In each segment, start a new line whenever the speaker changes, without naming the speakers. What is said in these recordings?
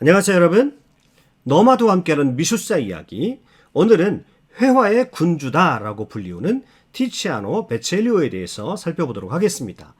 안녕하세요 여러분. 너마도 함께하는 미술사 이야기. 오늘은 회화의 군주다라고 불리우는 티치아노 베첼리오에 대해서 살펴보도록 하겠습니다.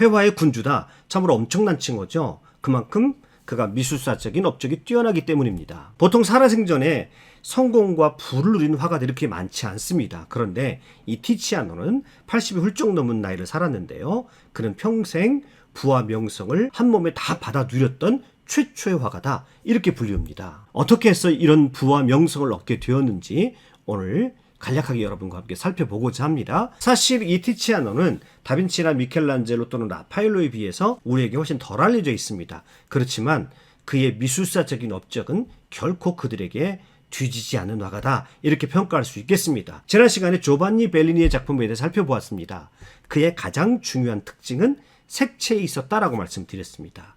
회화의 군주다. 참으로 엄청난 칭호죠. 그만큼 그가 미술사적인 업적이 뛰어나기 때문입니다. 보통 살아생전에 성공과 부를 누린 화가들이 그렇게 많지 않습니다. 그런데 이 티치아노는 80이 훌쩍 넘은 나이를 살았는데요. 그는 평생 부와 명성을 한 몸에 다 받아 누렸던 최초의 화가다 이렇게 불리웁니다. 어떻게 해서 이런 부와 명성을 얻게 되었는지 오늘 간략하게 여러분과 함께 살펴보고자 합니다. 사실 이 티치아노는 다빈치나 미켈란젤로 또는 라파엘로에 비해서 우리에게 훨씬 덜 알려져 있습니다. 그렇지만 그의 미술사적인 업적은 결코 그들에게 뒤지지 않는 화가다 이렇게 평가할 수 있겠습니다. 지난 시간에 조반니 벨리니의 작품에 대해 살펴보았습니다. 그의 가장 중요한 특징은 색채에 있었다라고 말씀드렸습니다.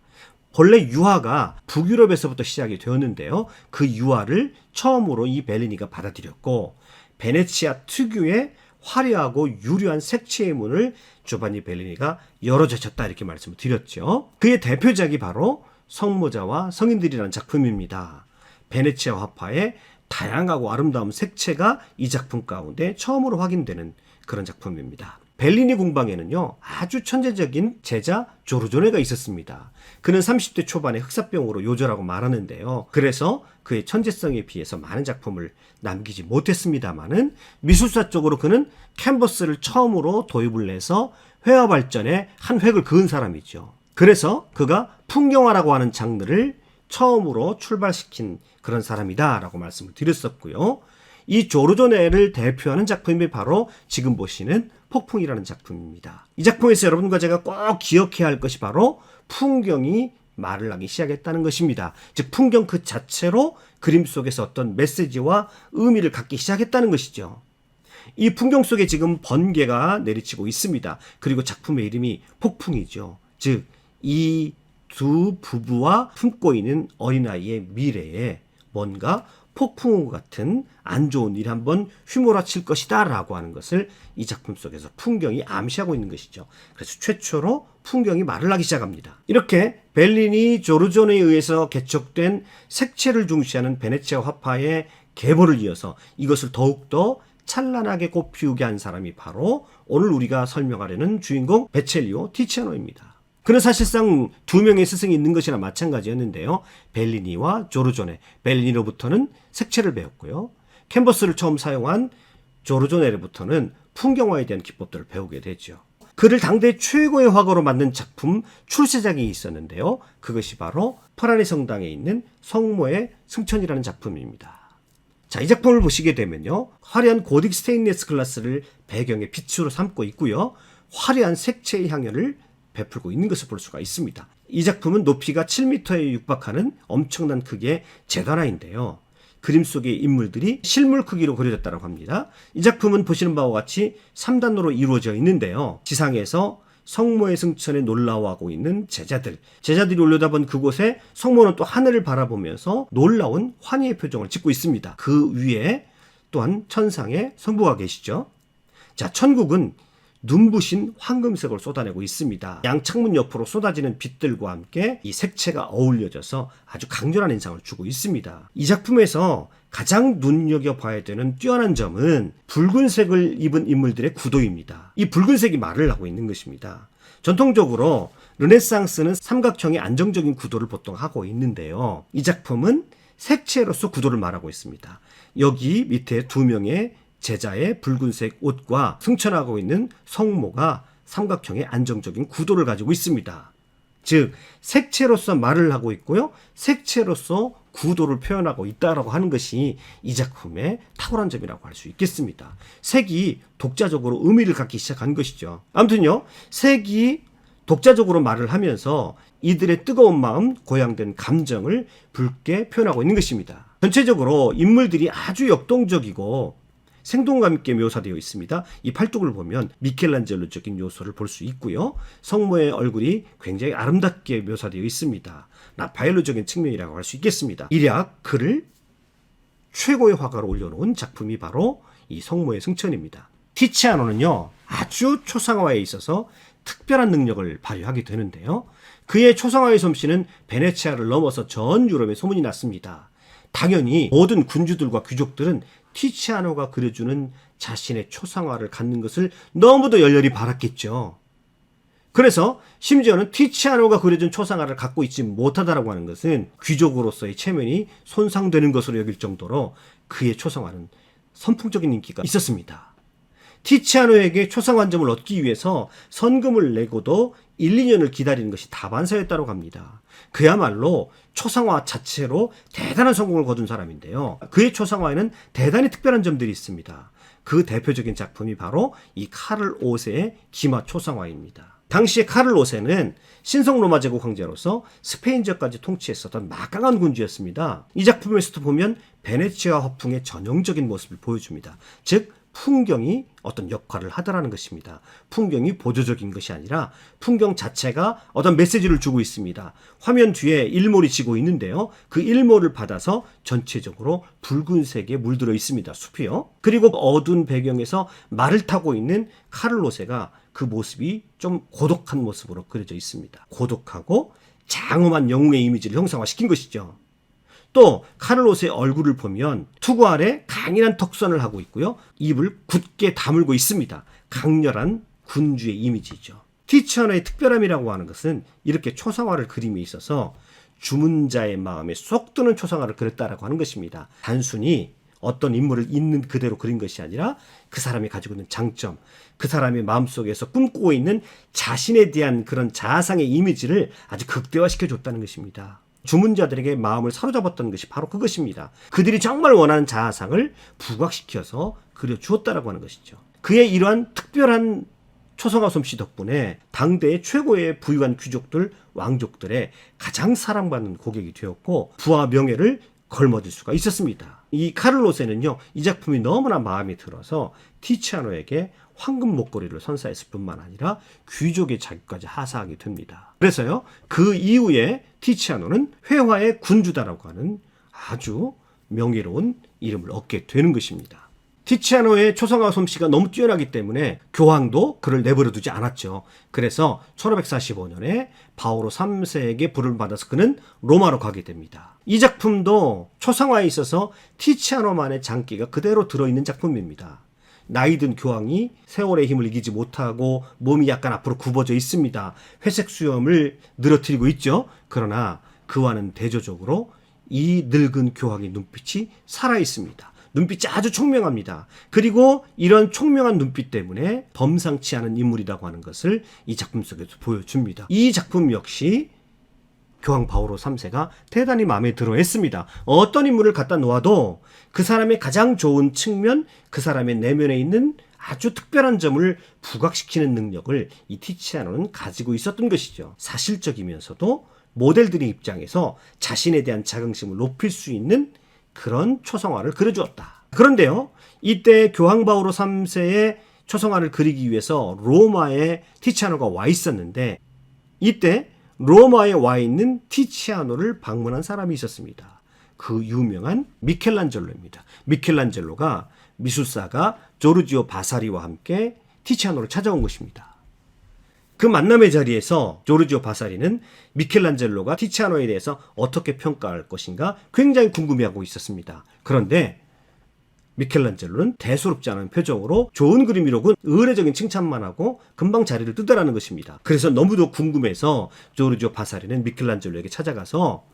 본래 유화가 북유럽에서부터 시작이 되었는데요. 그 유화를 처음으로 이 벨리니가 받아들였고 베네치아 특유의 화려하고 유려한 색채의 문을 조반니 벨리니가 열어젖혔다 이렇게 말씀을 드렸죠. 그의 대표작이 바로 성모자와 성인들이라는 작품입니다. 베네치아 화파의 다양하고 아름다운 색채가 이 작품 가운데 처음으로 확인되는 그런 작품입니다. 벨리니 공방에는요 아주 천재적인 제자 조르조네가 있었습니다. 그는 30대 초반에 흑사병으로 요절하고 말하는데요. 그래서 그의 천재성에 비해서 많은 작품을 남기지 못했습니다만은 미술사 쪽으로 그는 캔버스를 처음으로 도입을 해서 회화 발전에 한 획을 그은 사람이죠. 그래서 그가 풍경화라고 하는 장르를 처음으로 출발시킨 그런 사람이다라고 말씀을 드렸었고요. 이 조르조네를 대표하는 작품이 바로 지금 보시는 폭풍이라는 작품입니다. 이 작품에서 여러분과 제가 꼭 기억해야 할 것이 바로 풍경이 말을 하기 시작했다는 것입니다. 즉 풍경 그 자체로 그림 속에서 어떤 메시지와 의미를 갖기 시작했다는 것이죠. 이 풍경 속에 지금 번개가 내리치고 있습니다. 그리고 작품의 이름이 폭풍이죠. 즉 이 두 부부와 품고 있는 어린아이의 미래에 뭔가 폭풍 같은 안 좋은 일이 한번 휘몰아칠 것이다 라고 하는 것을 이 작품 속에서 풍경이 암시하고 있는 것이죠. 그래서 최초로 풍경이 말을 하기 시작합니다. 이렇게 벨리니 조르존에 의해서 개척된 색채를 중시하는 베네치아 화파의 계보를 이어서 이것을 더욱더 찬란하게 꽃피우게 한 사람이 바로 오늘 우리가 설명하려는 주인공 베첼리오 티치아노입니다. 그는 사실상 두 명의 스승이 있는 것이나 마찬가지였는데요. 벨리니와 조르조네. 벨리니로부터는 색채를 배웠고요. 캔버스를 처음 사용한 조르조네로부터는 풍경화에 대한 기법들을 배우게 되죠. 그를 당대 최고의 화가로 만든 작품 출세작이 있었는데요. 그것이 바로 파라리 성당에 있는 성모의 승천이라는 작품입니다. 자, 이 작품을 보시게 되면요. 화려한 고딕 스테인리스 글라스를 배경의 빛으로 삼고 있고요. 화려한 색채의 향연을 베풀고 있는 것을 볼 수가 있습니다. 이 작품은 높이가 7m에 육박하는 엄청난 크기의 재단화인데요. 그림 속의 인물들이 실물 크기로 그려졌다고 합니다. 이 작품은 보시는 바와 같이 3단으로 이루어져 있는데요. 지상에서 성모의 승천에 놀라워하고 있는 제자들. 제자들이 올려다본 그곳에 성모는 또 하늘을 바라보면서 놀라운 환희의 표정을 짓고 있습니다. 그 위에 또한 천상의 성부가 계시죠. 자, 천국은 눈부신 황금색을 쏟아내고 있습니다. 양 창문 옆으로 쏟아지는 빛들과 함께 이 색채가 어울려져서 아주 강렬한 인상을 주고 있습니다. 이 작품에서 가장 눈여겨봐야 되는 뛰어난 점은 붉은색을 입은 인물들의 구도입니다. 이 붉은색이 말을 하고 있는 것입니다. 전통적으로 르네상스는 삼각형의 안정적인 구도를 보통 하고 있는데요. 이 작품은 색채로서 구도를 말하고 있습니다. 여기 밑에 두 명의 제자의 붉은색 옷과 승천하고 있는 성모가 삼각형의 안정적인 구도를 가지고 있습니다. 즉 색채로서 말을 하고 있고요. 색채로서 구도를 표현하고 있다라고 하는 것이 이 작품의 탁월한 점이라고 할 수 있겠습니다. 색이 독자적으로 의미를 갖기 시작한 것이죠. 아무튼요. 색이 독자적으로 말을 하면서 이들의 뜨거운 마음, 고양된 감정을 붉게 표현하고 있는 것입니다. 전체적으로 인물들이 아주 역동적이고 생동감 있게 묘사되어 있습니다. 이 팔뚝을 보면 미켈란젤로적인 요소를 볼 수 있고요. 성모의 얼굴이 굉장히 아름답게 묘사되어 있습니다. 라파엘로적인 측면이라고 할 수 있겠습니다. 이략 그를 최고의 화가로 올려놓은 작품이 바로 이 성모의 승천입니다. 티치아노는요 아주 초상화에 있어서 특별한 능력을 발휘하게 되는데요. 그의 초상화의 솜씨는 베네치아를 넘어서 전 유럽에 소문이 났습니다. 당연히 모든 군주들과 귀족들은 티치아노가 그려주는 자신의 초상화를 갖는 것을 너무도 열렬히 바랐겠죠. 그래서 심지어는 티치아노가 그려준 초상화를 갖고 있지 못하다라고 하는 것은 귀족으로서의 체면이 손상되는 것으로 여길 정도로 그의 초상화는 선풍적인 인기가 있었습니다. 티치아노에게 초상환점을 얻기 위해서 선금을 내고도 1, 2년을 기다리는 것이 다반사였다고 합니다. 그야말로 초상화 자체로 대단한 성공을 거둔 사람인데요. 그의 초상화에는 대단히 특별한 점들이 있습니다. 그 대표적인 작품이 바로 이 카를 오세의 기마 초상화입니다. 당시에 카를 오세는 신성 로마 제국 황제로서 스페인 지역까지 통치했었던 막강한 군주였습니다. 이 작품에서도 보면 베네치아 화풍의 전형적인 모습을 보여줍니다. 즉 풍경이 어떤 역할을 하더라는 것입니다. 풍경이 보조적인 것이 아니라 풍경 자체가 어떤 메시지를 주고 있습니다. 화면 뒤에 일몰이 지고 있는데요. 그 일몰을 받아서 전체적으로 붉은색에 물들어 있습니다. 숲이요. 그리고 어두운 배경에서 말을 타고 있는 카를로세가 그 모습이 좀 고독한 모습으로 그려져 있습니다. 고독하고 장엄한 영웅의 이미지를 형상화시킨 것이죠. 또 카를로스의 얼굴을 보면 투구 아래 강인한 턱선을 하고 있고요. 입을 굳게 다물고 있습니다. 강렬한 군주의 이미지죠. 티치아노의 특별함이라고 하는 것은 이렇게 초상화를 그림에 있어서 주문자의 마음에 쏙 드는 초상화를 그렸다라고 하는 것입니다. 단순히 어떤 인물을 있는 그대로 그린 것이 아니라 그 사람이 가지고 있는 장점, 그 사람의 마음속에서 꿈꾸고 있는 자신에 대한 그런 자아상의 이미지를 아주 극대화시켜 줬다는 것입니다. 주문자들에게 마음을 사로잡았던 것이 바로 그것입니다. 그들이 정말 원하는 자아상을 부각시켜서 그려주었다라고 하는 것이죠. 그의 이러한 특별한 초성화 솜씨 덕분에 당대의 최고의 부유한 귀족들, 왕족들의 가장 사랑받는 고객이 되었고 부와 명예를 걸머질 수가 있었습니다. 이 카를로세는요, 이 작품이 너무나 마음에 들어서 티치아노에게 황금 목걸이를 선사했을 뿐만 아니라 귀족의 자격까지 하사하게 됩니다. 그래서요, 그 이후에 티치아노는 회화의 군주다라고 하는 아주 명예로운 이름을 얻게 되는 것입니다. 티치아노의 초성화 솜씨가 너무 뛰어나기 때문에 교황도 그를 내버려 두지 않았죠. 그래서 1545년에 바오로 3세에게 불을 받아서 그는 로마로 가게 됩니다. 이 작품도 초상화에 있어서 티치아노만의 장기가 그대로 들어있는 작품입니다. 나이든 교황이 세월의 힘을 이기지 못하고 몸이 약간 앞으로 굽어져 있습니다. 회색 수염을 늘어뜨리고 있죠. 그러나 그와는 대조적으로 이 늙은 교황의 눈빛이 살아 있습니다. 눈빛이 아주 총명합니다. 그리고 이런 총명한 눈빛 때문에 범상치 않은 인물이라고 하는 것을 이 작품 속에서 보여줍니다. 이 작품 역시 교황 바오로 3세가 대단히 마음에 들어 했습니다. 어떤 인물을 갖다 놓아도 그 사람의 가장 좋은 측면, 그 사람의 내면에 있는 아주 특별한 점을 부각시키는 능력을 이 티치아노는 가지고 있었던 것이죠. 사실적이면서도 모델들의 입장에서 자신에 대한 자긍심을 높일 수 있는 그런 초성화를 그려주었다. 그런데요, 이때 교황 바오로 3세의 초성화를 그리기 위해서 로마에 티치아노가 와 있었는데 이때 로마에 와 있는 티치아노를 방문한 사람이 있었습니다. 그 유명한 미켈란젤로입니다. 미켈란젤로가 미술사가 조르지오 바사리와 함께 티치아노를 찾아온 것입니다. 그 만남의 자리에서 조르지오 바사리는 미켈란젤로가 티치아노에 대해서 어떻게 평가할 것인가 굉장히 궁금해하고 있었습니다. 그런데 미켈란젤로는 대수롭지 않은 표정으로 좋은 그림이로군 의례적인 칭찬만 하고 금방 자리를 뜨더라는 것입니다. 그래서 너무도 궁금해서 조르지오 바사리는 미켈란젤로에게 찾아가서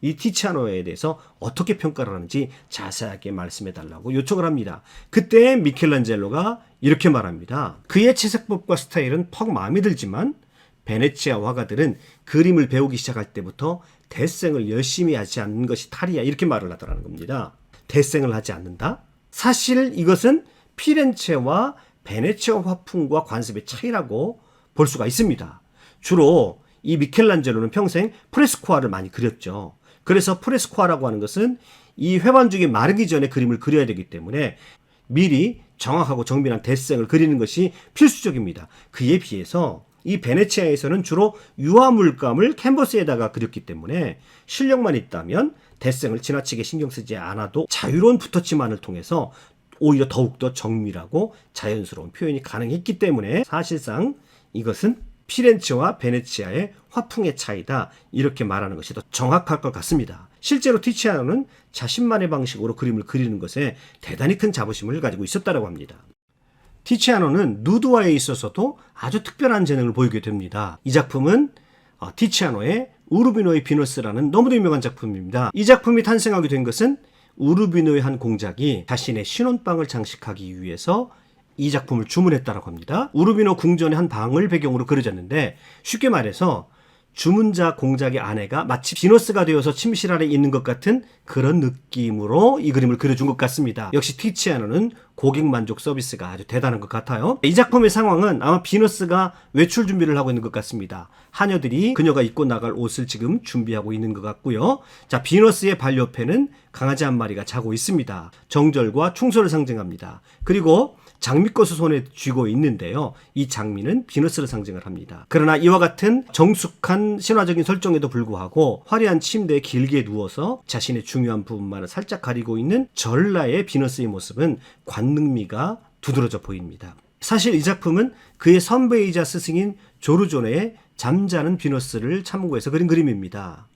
이 티치아노에 대해서 어떻게 평가를 하는지 자세하게 말씀해 달라고 요청을 합니다. 그때 미켈란젤로가 이렇게 말합니다. 그의 채색법과 스타일은 퍽 마음에 들지만 베네치아 화가들은 그림을 배우기 시작할 때부터 대생을 열심히 하지 않는 것이 탈이야 이렇게 말을 하더라는 겁니다. 대생을 하지 않는다? 사실 이것은 피렌체와 베네치아 화풍과 관습의 차이라고 볼 수가 있습니다. 주로 이 미켈란젤로는 평생 프레스코아를 많이 그렸죠. 그래서 프레스코아라고 하는 것은 이 회반죽이 마르기 전에 그림을 그려야 되기 때문에 미리 정확하고 정밀한 대생을 그리는 것이 필수적입니다. 그에 비해서 이 베네치아에서는 주로 유화 물감을 캔버스에다가 그렸기 때문에 실력만 있다면 대생을 지나치게 신경 쓰지 않아도 자유로운 붓터치만을 통해서 오히려 더욱더 정밀하고 자연스러운 표현이 가능했기 때문에 사실상 이것은 피렌체와 베네치아의 화풍의 차이다. 이렇게 말하는 것이 더 정확할 것 같습니다. 실제로 티치아노는 자신만의 방식으로 그림을 그리는 것에 대단히 큰 자부심을 가지고 있었다고 합니다. 티치아노는 누드화에 있어서도 아주 특별한 재능을 보이게 됩니다. 이 작품은 어, 티치아노의 우르비노의 비너스라는 너무도 유명한 작품입니다. 이 작품이 탄생하게 된 것은 우르비노의 한 공작이 자신의 신혼방을 장식하기 위해서 이 작품을 주문했다고 합니다. 우르비노 궁전의 한 방을 배경으로 그려졌는데 쉽게 말해서 주문자 공작의 아내가 마치 비너스가 되어서 침실 아래 있는 것 같은 그런 느낌으로 이 그림을 그려준 것 같습니다. 역시 티치아노는 고객 만족 서비스가 아주 대단한 것 같아요. 이 작품의 상황은 아마 비너스가 외출 준비를 하고 있는 것 같습니다. 하녀들이 그녀가 입고 나갈 옷을 지금 준비하고 있는 것 같고요. 자, 비너스의 발 옆에는 강아지 한 마리가 자고 있습니다. 정절과 충소를 상징합니다. 그리고 장미꽃을 손에 쥐고 있는데요. 이 장미는 비너스를 상징을 합니다. 그러나 이와 같은 정숙한 신화적인 설정에도 불구하고 화려한 침대에 길게 누워서 자신의 중요한 부분만을 살짝 가리고 있는 전라의 비너스의 모습은 관능미가 두드러져 보입니다. 사실 이 작품은 그의 선배이자 스승인 조르존의 잠자는 비너스를 참고해서 그린 그림입니다.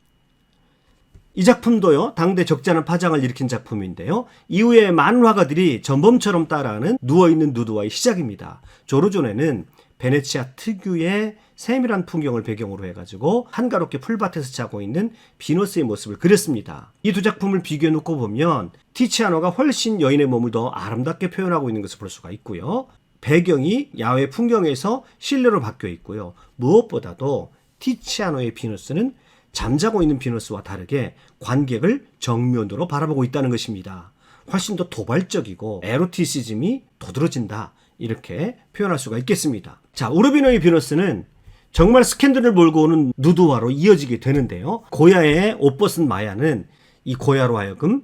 이 작품도요, 당대 적지 않은 파장을 일으킨 작품인데요. 이후에 많은 화가들이 전범처럼 따라하는 누워있는 누드와의 시작입니다. 조르존에는 베네치아 특유의 세밀한 풍경을 배경으로 해가지고 한가롭게 풀밭에서 자고 있는 비너스의 모습을 그렸습니다. 이 두 작품을 비교해 놓고 보면 티치아노가 훨씬 여인의 몸을 더 아름답게 표현하고 있는 것을 볼 수가 있고요. 배경이 야외 풍경에서 실내로 바뀌어 있고요. 무엇보다도 티치아노의 비너스는 잠자고 있는 비너스와 다르게 관객을 정면으로 바라보고 있다는 것입니다. 훨씬 더 도발적이고 에로티시즘이 도드러진다. 이렇게 표현할 수가 있겠습니다. 자, 우르비노의 비너스는 정말 스캔들을 몰고 오는 누드화로 이어지게 되는데요. 고야의 옷 벗은 마야는 이 고야로 하여금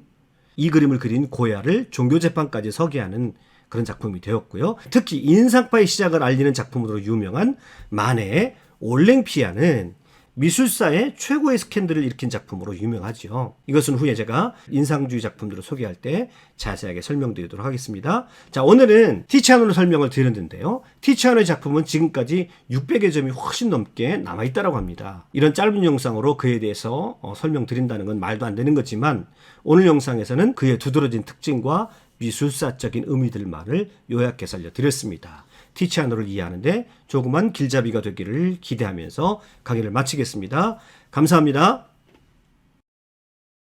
이 그림을 그린 고야를 종교재판까지 서게 하는 그런 작품이 되었고요. 특히 인상파의 시작을 알리는 작품으로 유명한 마네의 올랭피아는 미술사의 최고의 스캔들을 일으킨 작품으로 유명하죠. 이것은 후에 제가 인상주의 작품들을 소개할 때 자세하게 설명드리도록 하겠습니다. 자, 오늘은 티치아노의 설명을 드렸는데요. 티치아노의 작품은 지금까지 600여 점이 훨씬 넘게 남아있다고 합니다. 이런 짧은 영상으로 그에 대해서 어, 설명드린다는 건 말도 안 되는 거지만 오늘 영상에서는 그의 두드러진 특징과 미술사적인 의미들만을 요약해서 알려드렸습니다. 티치아노를 이해하는데 조그만 길잡이가 되기를 기대하면서 강의를 마치겠습니다. 감사합니다.